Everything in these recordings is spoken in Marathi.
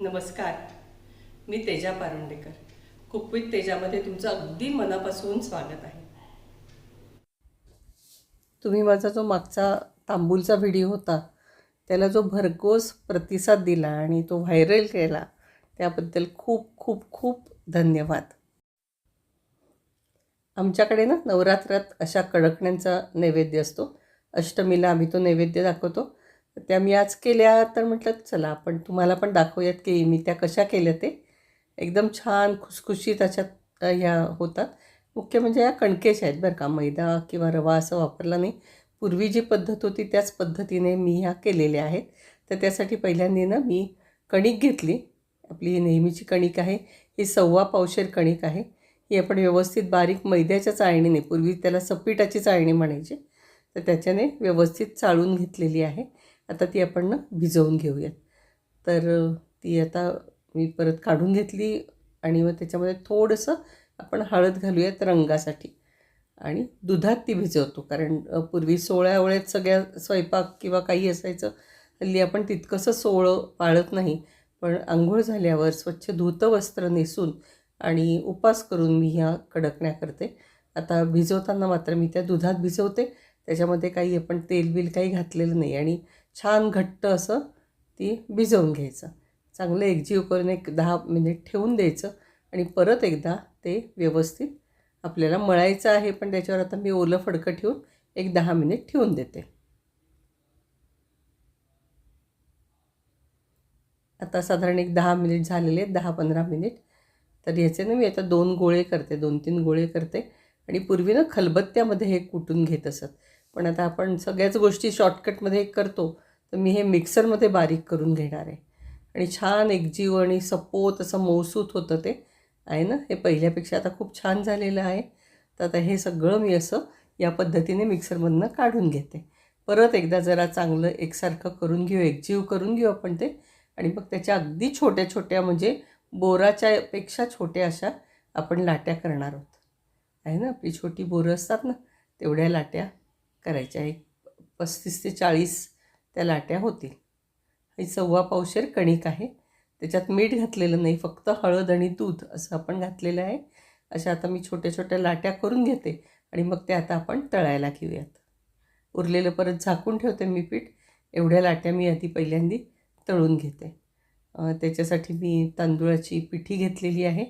नमस्कार. मी तेजा पारुंडेकर. कुकविथ तेजामध्ये तुमचं अगदी मनापासून स्वागत आहे. तुम्ही माझा जो मागचा तांबूलचा व्हिडिओ होता त्याला जो भरघोस प्रतिसाद दिला आणि तो व्हायरल केला त्याबद्दल खूप खूप खूप धन्यवाद. आमच्याकडे ना नवरात्रात अशा कडकण्यांचा नैवेद्य असतो. अष्टमीला आम्ही तो नैवेद्य दाखवतो. त्या मी आज केल्या तर म्हटलं चला आपण तुम्हाला पण दाखवूयात की मी त्या कशा केल्या ते. एकदम छान खुसखुशीत अशा ह्या होतात. मुख्य म्हणजे या कणकेच्या आहेत बरं का मैदा किंवा रवा असं वापरला नाही. पूर्वी जी पद्धत होती त्याच पद्धतीने मी ह्या केलेल्या आहेत. तर त्यासाठी पहिल्यांदा ना मी कणिक घेतली. आपली ही नेहमीची कणिक आहे. ही सव्वा पावशेर कणिक आहे. ही आपण व्यवस्थित बारीक मैद्याच्या चाळणीने पूर्वी त्याला सपीटाची चाळणी म्हणायची तर त्याच्याने व्यवस्थित चाळून घेतलेली आहे. आता ती आपण ना भिजवून घेऊयात. तर ती आता मी परत काढून घेतली आणि मग त्याच्यामध्ये थोडंसं आपण हळद घालूयात रंगासाठी. आणि दुधात ती भिजवतो. कारण पूर्वी सोळ्या वेळेत सगळ्या स्वयंपाक किंवा काही असायचं हल्ली आपण तितकंसं सोळं पाळत नाही. पण आंघोळ झाल्यावर स्वच्छ धुतं वस्त्र नेसून आणि उपास करून मी ह्या कडकण्या करते. आता भिजवताना मात्र मी त्या दुधात भिजवते. त्याच्यामध्ये काही आपण तेल बिल काही घातलेलं नाही. आणि छान घट्ट असं ती भिजवून घ्यायचं. चांगलं एकजीव करून एक दहा मिनिट ठेवून द्यायचं आणि परत एकदा ते व्यवस्थित आपल्याला मळायचं आहे पण त्याच्यावर आता मी ओलं फडकं ठेवून एक दहा मिनिट ठेवून देते. आता साधारण एक दहा मिनिट झालेले आहेत दहा पंधरा मिनिट. तर ह्याचे ना मी आता दोन गोळे करते दोन तीन गोळे करते. आणि पूर्वी ना खलबत्त्यामध्ये हे कुटून घेत असत. पण आता आपण सगळ्याच गोष्टी शॉर्टकटमध्ये करतो तर मी हे मिक्सरमध्ये बारीक करून घेणार आहे. आणि छान एकजीव आणि सपोत असं मौसूत होतं ते. आहे ना? हे पहिल्यापेक्षा आता खूप छान झालेलं आहे. तर आता हे सगळं मी असं या पद्धतीने मिक्सरमधनं काढून घेते. परत एकदा जरा चांगलं एकसारखं करून घेऊ एकजीव करून घेऊ आपण ते. आणि मग त्याच्या अगदी छोट्या छोट्या म्हणजे बोराच्या पेक्षा छोट्या अशा आपण लाट्या करणार आहोत. आहे ना? आपली छोटी बोरं असतात ना तेवढ्या लाट्या करायच्या. एक पस्तीस ते चाळीस त्या लाट्या होतील. ही सव्वा पावशेर कणिक आहे. त्याच्यात मीठ घातलेलं नाही फक्त हळद आणि दूध असं आपण घातलेलं आहे. अशा आता मी छोट्या छोट्या लाट्या करून घेते आणि मग ते आता आपण तळायला घेऊयात. उरलेलं परत झाकून ठेवते मी पीठ. एवढ्या लाट्या मी आधी पहिल्यांदी तळून घेते. त्याच्यासाठी मी तांदूळाची पिठी घेतलेली आहे.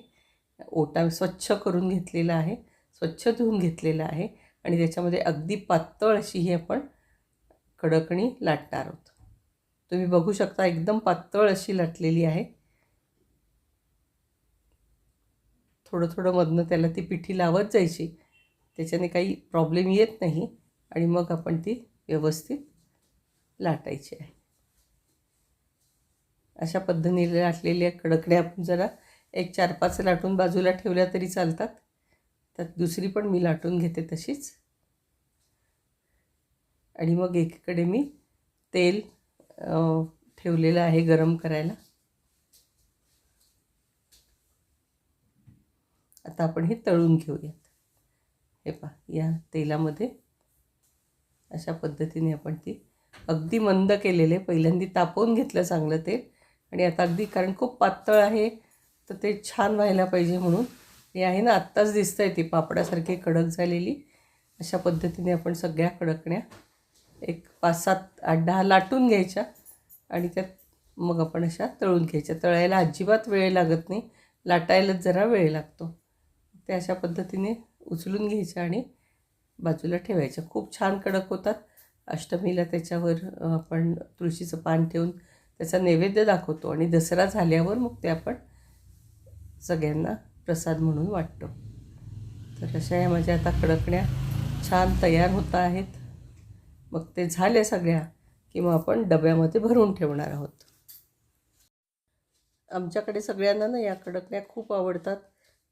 ओटा स्वच्छ करून घेतलेला आहे. स्वच्छ धुवून घेतलेला आहे. आणि त्याच्यामध्ये अगदी पातळ अशी ही आपण कडकणी लाटणार आहोत. तुम्ही बघू शकता एकदम पातळ अशी लाटलेली आहे. थोडं थोडं मधनं त्याला ती पिठी लावत जायची. त्याच्याने काही प्रॉब्लेम येत नाही आणि मग आपण ती व्यवस्थित लाटायची आहे. अशा पद्धतीने लाटलेल्या कडकड्या आपण जरा एक चार पाच लाटून बाजूला ठेवल्या तरी चालतात. त्यात दुसरी पण मी लाटून घेते तशीच. आणि मग एकीकडे मी तेल ठेवलेलं आहे गरम करायला. आता आपण हे तळून घेऊयात. हे पहा या तेलामध्ये अशा पद्धतीने आपण ती अगदी मंद केलेले पहिल्यांदी तापवून घेतलं चांगलं तेल. आणि आता अगदी कारण खूप पातळ आहे तर ते छान व्हायला पाहिजे म्हणून हे आहे ना आत्ताच दिसतं आहे ती पापडासारखी कडक झालेली. अशा पद्धतीने आपण सगळ्या कडकण्या एक पाच सात आठ दहा लाटून घ्यायच्या आणि त्यात मग आपण अशा तळून घ्यायच्या. तळायला अजिबात वेळ लागत नाही लाटायलाच जरा वेळ लागतो. ते अशा पद्धतीने उचलून घ्यायच्या आणि बाजूला ठेवायच्या. खूप छान कडक होतात. अष्टमीला त्याच्यावर आपण तुळशीचं पान ठेवून त्याचा नैवेद्य दाखवतो आणि दसरा झाल्यावर मग ते आपण सगळ्यांना प्रसाद म्हणून वाटतो. तर अशा या माझ्या आता कडकण्या छान तयार होत आहेत. मग ते झाले सगळ्या की मग आपण डब्यामध्ये भरून ठेवणार आहोत. आमच्याकडे सगळ्यांना ना या कडकण्या खूप आवडतात.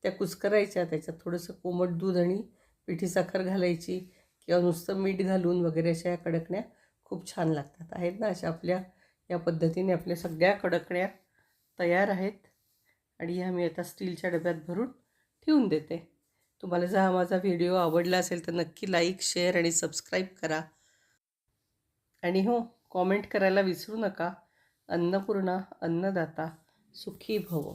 त्या कुस्करायच्या त्याच्यात थोडंसं कोमट दूध आणि पिठी साखर घालायची किंवा नुसतं मीठ घालून वगैरे अशा या कडकण्या खूप छान लागतात. आहेत ना अशा आपल्या या पद्धतीने आपल्या सगळ्या कडकण्या तयार आहेत. आणि ह्या मी आता स्टीलच्या डब्यात भरून ठेवून देते. तुम्हाला जर हा माझा व्हिडिओ आवडला असेल तर नक्की लाईक शेअर आणि सबस्क्राईब करा. आणि हो कॉमेंट करायला विसरू नका. अन्नपूर्णा अन्नदाता सुखी भव.